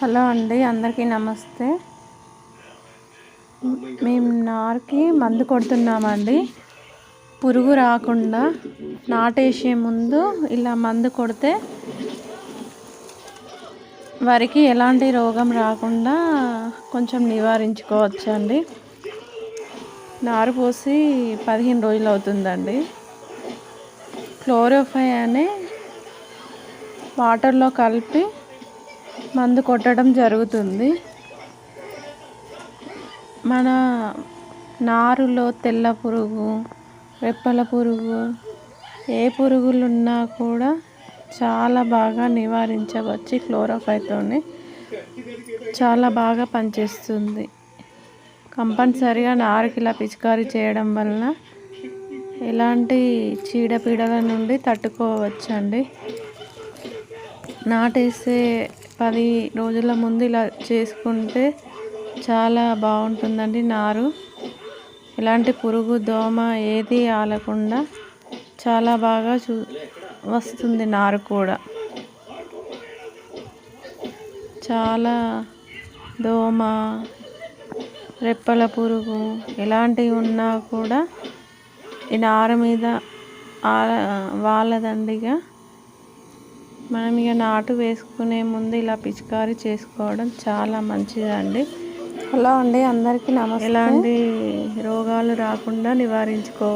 Hello అండి అందరికీ నమస్తే. మేము నారుకి మందు కొడుతున్నామండి. పురుగు రాకుండా నాటేసే ముందు ఇలా మందు కొడితే వరికి ఎలాంటి రోగం రాకుండా కొంచెం నివారించుకోవచ్చండి. నారు పోసి పదిహేను రోజులు అవుతుందండి. క్లోరోఫై అనే వాటర్లో కలిపి మందు కొట్టడం జరుగుతుంది. మన నారులో తెల్ల పురుగు రెప్పల పురుగు ఏ పురుగులు ఉన్నా కూడా చాలా బాగా నివారించవచ్చు క్లోరోఫైతోని. చాలా బాగా పనిచేస్తుంది. కంపల్సరిగా నారుకి ఇలా పిచికారీ చేయడం వలన ఎలాంటి చీడపీడల నుండి తట్టుకోవచ్చండి. నాటేసే పది రోజుల ముందు ఇలా చేసుకుంటే చాలా బాగుంటుందండి నారు. ఎలాంటి పురుగు దోమ ఏది ఆలకుండా చాలా బాగా చూ వస్తుంది నారు కూడా. చాలా దోమ రెప్పల పురుగు ఎలాంటివి ఉన్నా కూడా ఈ నార మీద ఆల వాలదండిగా మనం ఇక నాటు వేసుకునే ముందు ఇలా పిచికారీ చేసుకోవడం చాలా మంచిదండి. హలో అండి అందరికీ నమస్తే. ఎలాంటి రోగాలు రాకుండా నివారించుకో